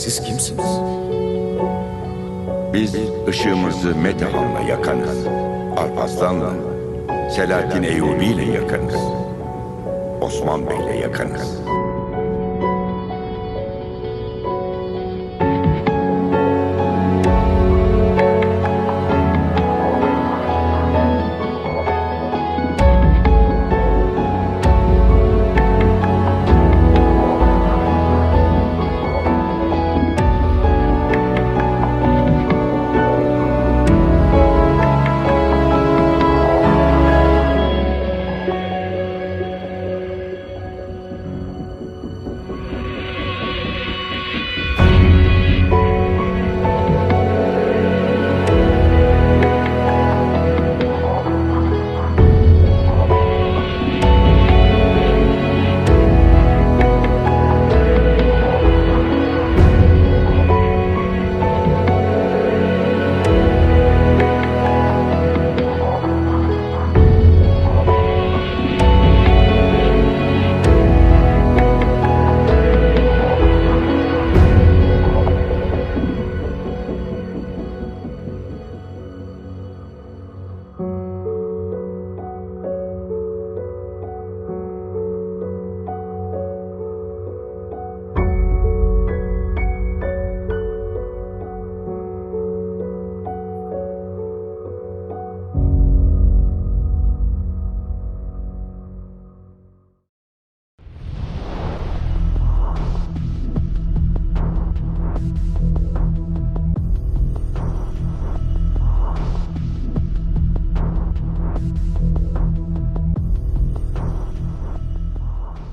Siz kimsiniz? Biz ışığımızı Metehan'la yakanız. Alparslan'la, Selahattin Eyyubi ile yakanız. Osman Bey'le yakanız.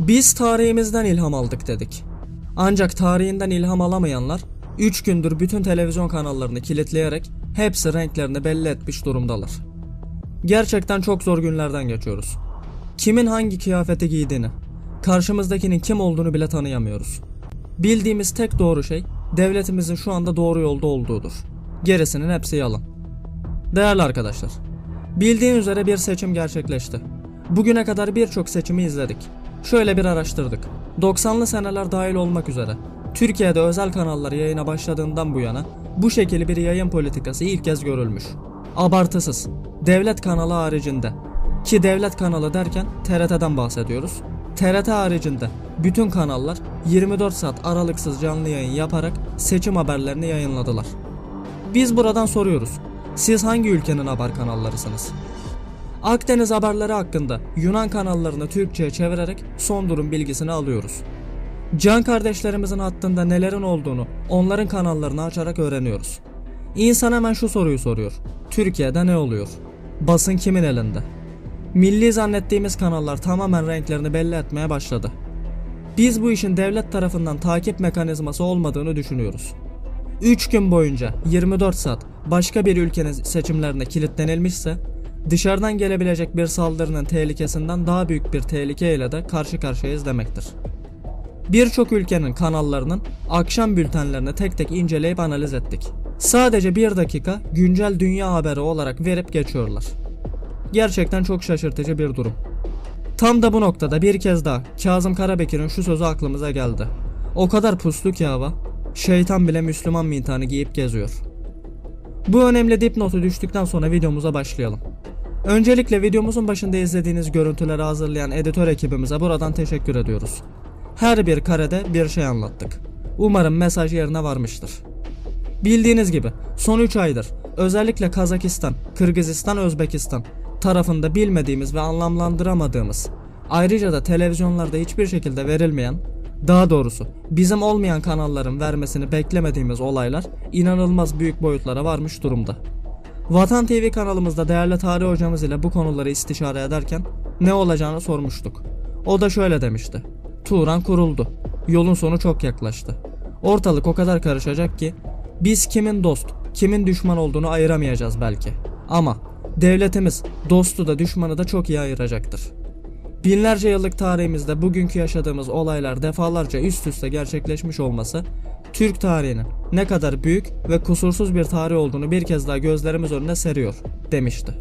Biz tarihimizden ilham aldık dedik. Ancak tarihinden ilham alamayanlar 3 gündür bütün televizyon kanallarını kilitleyerek hepsi renklerini belli etmiş durumdalar. Gerçekten çok zor günlerden geçiyoruz. Kimin hangi kıyafeti giydiğini, karşımızdakinin kim olduğunu bile tanıyamıyoruz. Bildiğimiz tek doğru şey devletimizin şu anda doğru yolda olduğudur. Gerisinin hepsi yalan. Değerli arkadaşlar, bildiğin üzere bir seçim gerçekleşti. Bugüne kadar birçok seçimi izledik. Şöyle bir araştırdık. 90'lı seneler dahil olmak üzere Türkiye'de özel kanallar yayına başladığından bu yana bu şekilde bir yayın politikası ilk kez görülmüş. Abartısız. Devlet kanalı haricinde. Ki devlet kanalı derken TRT'den bahsediyoruz. TRT haricinde bütün kanallar 24 saat aralıksız canlı yayın yaparak seçim haberlerini yayınladılar. Biz buradan soruyoruz. Siz hangi ülkenin haber kanallarısınız? Akdeniz haberleri hakkında Yunan kanallarını Türkçe'ye çevirerek son durum bilgisini alıyoruz. Can kardeşlerimizin hattında nelerin olduğunu onların kanallarını açarak öğreniyoruz. İnsan hemen şu soruyu soruyor. Türkiye'de ne oluyor? Basın kimin elinde? Milli zannettiğimiz kanallar tamamen renklerini belli etmeye başladı. Biz bu işin devlet tarafından takip mekanizması olmadığını düşünüyoruz. 3 gün boyunca 24 saat başka bir ülkenin seçimlerine kilitlenilmişse dışarıdan gelebilecek bir saldırının tehlikesinden daha büyük bir tehlikeyle de karşı karşıyayız demektir. Birçok ülkenin kanallarının akşam bültenlerini tek tek inceleyip analiz ettik. Sadece bir dakika güncel dünya haberi olarak verip geçiyorlar. Gerçekten çok şaşırtıcı bir durum. Tam da bu noktada bir kez daha Kazım Karabekir'in şu sözü aklımıza geldi. O kadar puslu ki hava, şeytan bile Müslüman mintanı giyip geziyor. Bu önemli dipnotu düştükten sonra videomuza başlayalım. Öncelikle videomuzun başında izlediğiniz görüntüleri hazırlayan editör ekibimize buradan teşekkür ediyoruz. Her bir karede bir şey anlattık. Umarım mesaj yerine varmıştır. Bildiğiniz gibi son 3 aydır özellikle Kazakistan, Kırgızistan, Özbekistan tarafında bilmediğimiz ve anlamlandıramadığımız ayrıca da televizyonlarda hiçbir şekilde verilmeyen daha doğrusu bizim olmayan kanalların vermesini beklemediğimiz olaylar inanılmaz büyük boyutlara varmış durumda. Vatan TV kanalımızda değerli tarih hocamız ile bu konuları istişare ederken ne olacağını sormuştuk. O da şöyle demişti. Turan kuruldu. Yolun sonu çok yaklaştı. Ortalık o kadar karışacak ki biz kimin dost, kimin düşman olduğunu ayıramayacağız belki. Ama devletimiz dostu da düşmanı da çok iyi ayıracaktır. Binlerce yıllık tarihimizde bugünkü yaşadığımız olaylar defalarca üst üste gerçekleşmiş olması Türk tarihinin ne kadar büyük ve kusursuz bir tarih olduğunu bir kez daha gözlerimiz önüne seriyor demişti.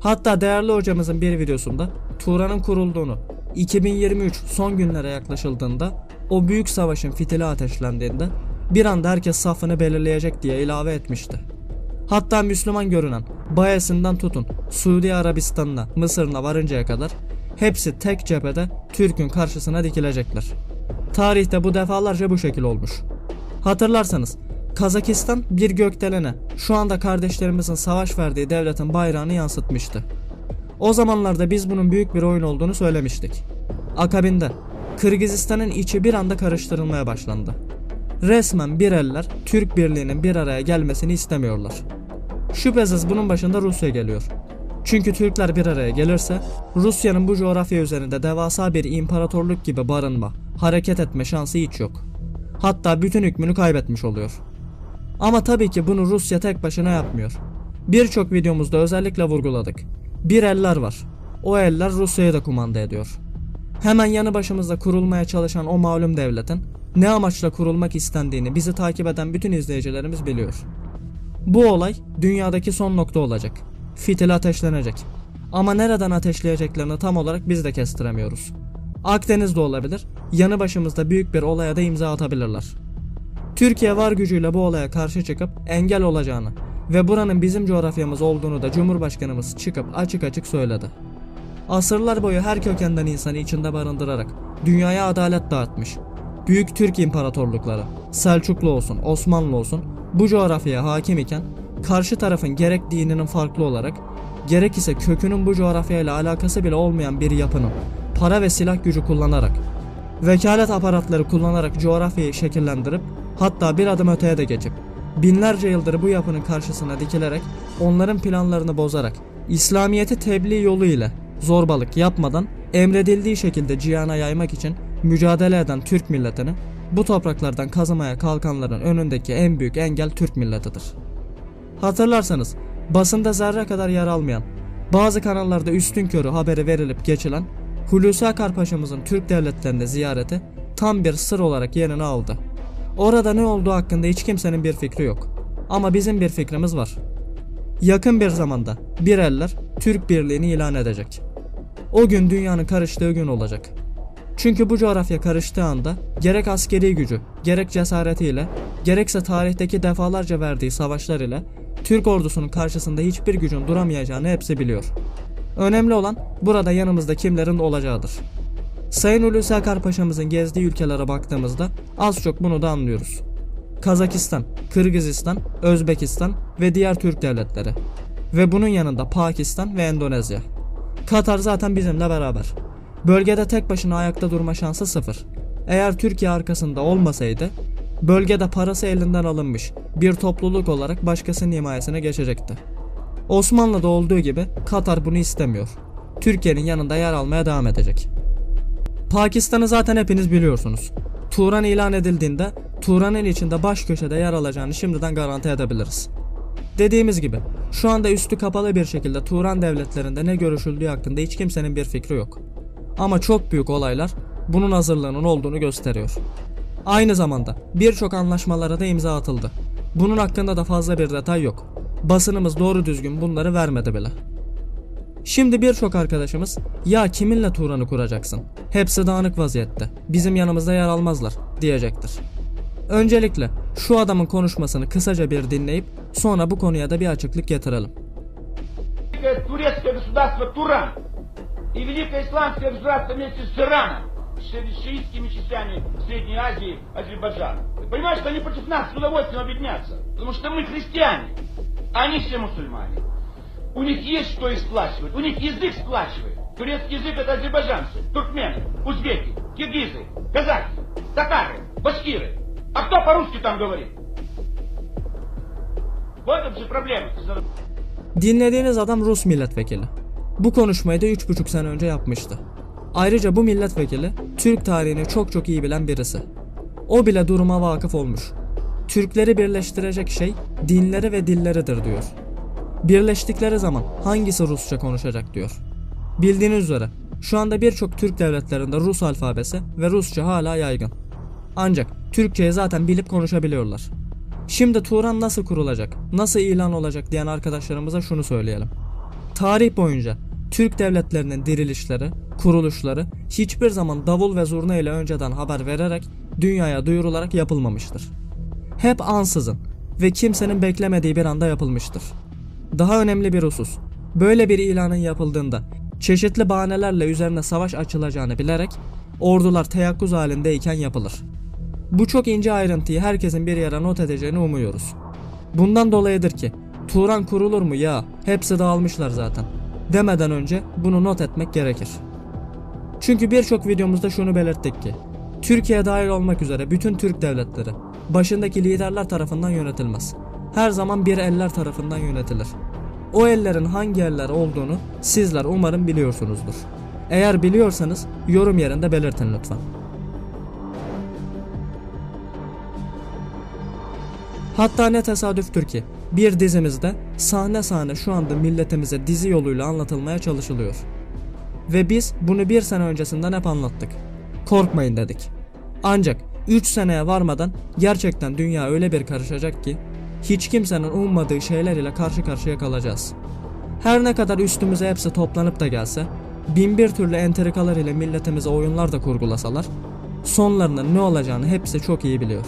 Hatta değerli hocamızın bir videosunda Turan'ın kurulduğunu 2023 son günlere yaklaşıldığında o büyük savaşın fitili ateşlendiğinde bir anda herkes safını belirleyecek diye ilave etmişti. Hatta Müslüman görünen Bayesi'nden tutun Suudi Arabistan'ına, Mısır'ına varıncaya kadar hepsi tek cephede Türk'ün karşısına dikilecekler. Tarihte bu defalarca bu şekil olmuş. Hatırlarsanız Kazakistan bir gökdelene şu anda kardeşlerimizin savaş verdiği devletin bayrağını yansıtmıştı. O zamanlarda biz bunun büyük bir oyun olduğunu söylemiştik. Akabinde Kırgızistan'ın içi bir anda karıştırılmaya başlandı. Resmen bir eller Türk birliğinin bir araya gelmesini istemiyorlar. Şüphesiz bunun başında Rusya geliyor. Çünkü Türkler bir araya gelirse Rusya'nın bu coğrafya üzerinde devasa bir imparatorluk gibi barınma, hareket etme şansı hiç yok. Hatta bütün hükmünü kaybetmiş oluyor. Ama tabii ki bunu Rusya tek başına yapmıyor. Birçok videomuzda özellikle vurguladık. Bir eller var. O eller Rusya'yı da kumanda ediyor. Hemen yanı başımızda kurulmaya çalışan o malum devletin ne amaçla kurulmak istendiğini bizi takip eden bütün izleyicilerimiz biliyor. Bu olay dünyadaki son nokta olacak. Fitil ateşlenecek. Ama nereden ateşleyeceklerini tam olarak biz de kestiremiyoruz. Akdeniz'de olabilir, yanı başımızda büyük bir olaya da imza atabilirler. Türkiye var gücüyle bu olaya karşı çıkıp engel olacağını ve buranın bizim coğrafyamız olduğunu da Cumhurbaşkanımız çıkıp açık açık söyledi. Asırlar boyu her kökenden insanı içinde barındırarak dünyaya adalet dağıtmış. Büyük Türk imparatorlukları, Selçuklu olsun, Osmanlı olsun bu coğrafyaya hakim iken karşı tarafın gerek dininin farklı olarak gerek ise kökünün bu coğrafyayla alakası bile olmayan bir yapının para ve silah gücü kullanarak vekalet aparatları kullanarak coğrafyayı şekillendirip hatta bir adım öteye de geçip binlerce yıldır bu yapının karşısına dikilerek onların planlarını bozarak İslamiyet'i tebliğ yolu ile zorbalık yapmadan emredildiği şekilde cihana yaymak için mücadele eden Türk milletini bu topraklardan kazımaya kalkanların önündeki en büyük engel Türk milletidir. Hatırlarsanız basında zerre kadar yer almayan, bazı kanallarda üstün körü haberi verilip geçilen Hulusi Akar Paşa'mızın Türk devletlerinde ziyareti tam bir sır olarak yerini aldı. Orada ne olduğu hakkında hiç kimsenin bir fikri yok. Ama bizim bir fikrimiz var. Yakın bir zamanda bir eller Türk birliğini ilan edecek. O gün dünyanın karıştığı gün olacak. Çünkü bu coğrafya karıştığı anda gerek askeri gücü, gerek cesaretiyle, gerekse tarihteki defalarca verdiği savaşlar ile Türk ordusunun karşısında hiçbir gücün duramayacağını hepsi biliyor. Önemli olan burada yanımızda kimlerin olacağıdır. Sayın Hulusi Akar Paşa'mızın gezdiği ülkelere baktığımızda az çok bunu da anlıyoruz. Kazakistan, Kırgızistan, Özbekistan ve diğer Türk devletleri. Ve bunun yanında Pakistan ve Endonezya. Katar zaten bizimle beraber. Bölgede tek başına ayakta durma şansı sıfır. Eğer Türkiye arkasında olmasaydı, bölgede parası elinden alınmış bir topluluk olarak başkasının himayesine geçecekti. Osmanlı'da olduğu gibi Katar bunu istemiyor. Türkiye'nin yanında yer almaya devam edecek. Pakistan'ı zaten hepiniz biliyorsunuz. Turan ilan edildiğinde Turan'ın içinde baş köşede yer alacağını şimdiden garanti edebiliriz. Dediğimiz gibi şu anda üstü kapalı bir şekilde Turan devletlerinde ne görüşüldüğü hakkında hiç kimsenin bir fikri yok. Ama çok büyük olaylar bunun hazırlığının olduğunu gösteriyor. Aynı zamanda birçok anlaşmalara da imza atıldı. Bunun hakkında da fazla bir detay yok. Basınımız doğru düzgün bunları vermedi bile. Şimdi birçok arkadaşımız ya kiminle Turan'ı kuracaksın? Hepsi dağınık vaziyette. Bizim yanımızda yer almazlar diyecektir. Öncelikle şu adamın konuşmasını kısaca bir dinleyip sonra bu konuya da bir açıklık getirelim. Великое турецкое государство Туран и Великое Исламское государство вместе с Ираном, ши- шиитскими частями Средней Азии, Азербайджана. Вы понимаете, что они против нас с удовольствием объединятся? Потому что мы христиане, а они все мусульмане. У них есть что и сплачивать, у них язык сплачивает. Турецкий язык это азербайджанцы, туркмены, узбеки, киргизы, казахи, татары, башкиры. А кто по-русски там говорит? Вот это же проблема. Dinlediğiniz adam Rus milletvekili. Bu konuşmayı da 3,5 sene önce yapmıştı. Ayrıca bu milletvekili Türk tarihini çok çok iyi bilen birisi. O bile duruma vakıf olmuş. Türkleri birleştirecek şey dinleri ve dilleridir diyor. Birleştikleri zaman hangisi Rusça konuşacak diyor. Bildiğiniz üzere şu anda birçok Türk devletlerinde Rus alfabesi ve Rusça hala yaygın. Ancak Türkçeyi zaten bilip konuşabiliyorlar. Şimdi Turan nasıl kurulacak, nasıl ilan olacak diyen arkadaşlarımıza şunu söyleyelim. Tarih boyunca Türk devletlerinin dirilişleri, kuruluşları hiçbir zaman davul ve zurna ile önceden haber vererek dünyaya duyurularak yapılmamıştır. Hep ansızın ve kimsenin beklemediği bir anda yapılmıştır. Daha önemli bir husus, böyle bir ilanın yapıldığında çeşitli bahanelerle üzerine savaş açılacağını bilerek ordular teyakkuz halindeyken yapılır. Bu çok ince ayrıntıyı herkesin bir yere not edeceğini umuyoruz. Bundan dolayıdır ki Turan kurulur mu ya hepsi dağılmışlar zaten demeden önce bunu not etmek gerekir. Çünkü birçok videomuzda şunu belirttik ki Türkiye dahil olmak üzere bütün Türk devletleri başındaki liderler tarafından yönetilmez. Her zaman bir eller tarafından yönetilir. O ellerin hangi eller olduğunu sizler umarım biliyorsunuzdur. Eğer biliyorsanız yorum yerinde belirtin lütfen. Hatta ne tesadüftür ki bir dizimizde sahne sahne şu anda milletimize dizi yoluyla anlatılmaya çalışılıyor. Ve biz bunu bir sene öncesinden hep anlattık. Korkmayın dedik. Ancak 3 seneye varmadan gerçekten dünya öyle bir karışacak ki hiç kimsenin ummadığı şeyler ile karşı karşıya kalacağız. Her ne kadar üstümüze hepsi toplanıp da gelse, bin bir türlü entrikalar ile milletimize oyunlar da kurgulasalar, sonlarının ne olacağını hepsi çok iyi biliyor.